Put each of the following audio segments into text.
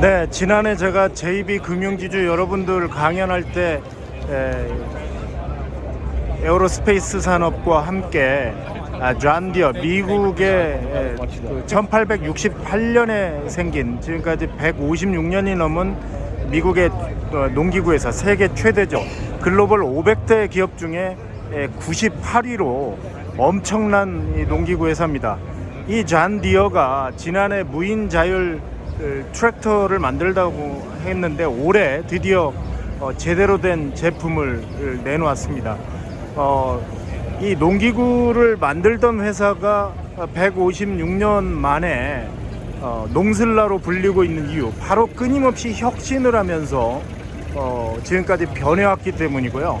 네, 지난해 제가 JB 금융지주 여러분들 강연할 때 에, 에어로스페이스 산업과 함께 아, 존디어 미국의 에, 그 1868년에 생긴 지금까지 156년이 넘은 미국의 어, 농기구에서 세계 최대죠. 글로벌 500대 기업 중에 98위로 엄청난 이 농기구 회사입니다. 이 잔디어가 지난해 무인 자율 그 트랙터를 만들다고 했는데 올해 드디어 어, 제대로 된 제품을 을 내놓았습니다. 어, 이 농기구를 만들던 회사가 156년 만에 어, 농슬라로 불리고 있는 이유 바로 끊임없이 혁신을 하면서 어, 지금까지 변해왔기 때문이고요.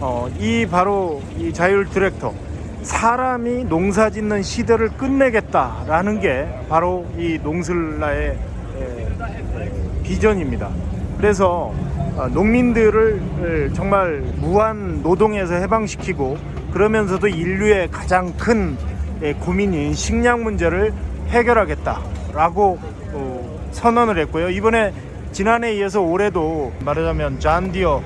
어, 이 바로 이 자율 트랙터 사람이 농사 짓는 시대를 끝내겠다라는 게 바로 이 농슬라의 에, 비전입니다. 그래서 어, 농민들을 정말 무한 노동에서 해방시키고 그러면서도 인류의 가장 큰 예, 고민인 식량 문제를 해결하겠다라고 어, 선언을 했고요. 이번에 지난해에 이어서 올해도 말하자면 잔디어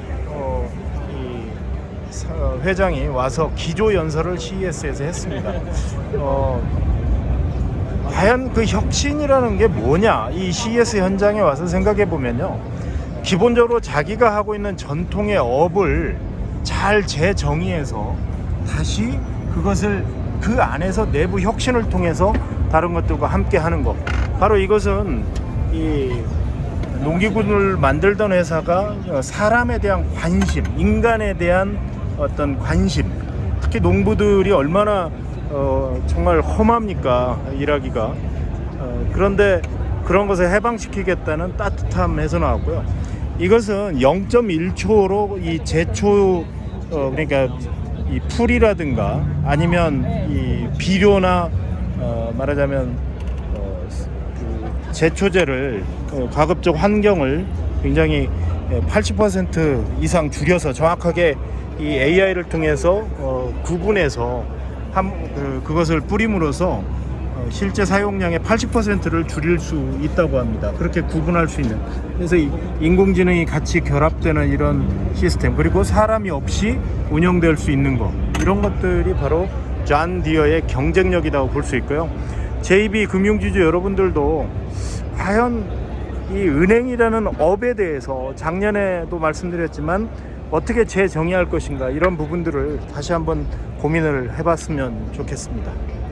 회장이 와서 기조 연설을 CES에서 했습니다. 어, 과연 그 혁신이라는 게 뭐냐? 이 CES 현장에 와서 생각해 보면요. 기본적으로 자기가 하고 있는 전통의 업을 잘 재정의해서 다시 그것을 그 안에서 내부 혁신을 통해서 다른 것들과 함께 하는 것. 바로 이것은 이 농기구를 만들던 회사가 사람에 대한 관심, 인간에 대한 어떤 관심, 특히 농부들이 얼마나 어, 정말 험합니까 일하기가 어, 그런데 그런 것을 해방시키겠다는 따뜻함에서 나왔고요. 이것은 0.1초로 이 제초 어, 그러니까 이 풀이라든가 아니면 이 비료나 어, 말하자면 어, 그 제초제를 어, 가급적 환경을 굉장히 80% 이상 줄여서 정확하게 이 AI를 통해서 어, 구분해서 한, 그, 그것을 뿌림으로써 어, 실제 사용량의 80%를 줄일 수 있다고 합니다. 그렇게 구분할 수 있는. 그래서 이 인공지능이 같이 결합되는 이런 시스템 그리고 사람이 없이 운영될 수 있는 것 이런 것들이 바로 존 디어의 경쟁력이라고 볼 수 있고요. JB 금융지주 여러분들도 과연 이 은행이라는 업에 대해서 작년에도 말씀드렸지만 어떻게 재정의할 것인가 이런 부분들을 다시 한번 고민을 해봤으면 좋겠습니다.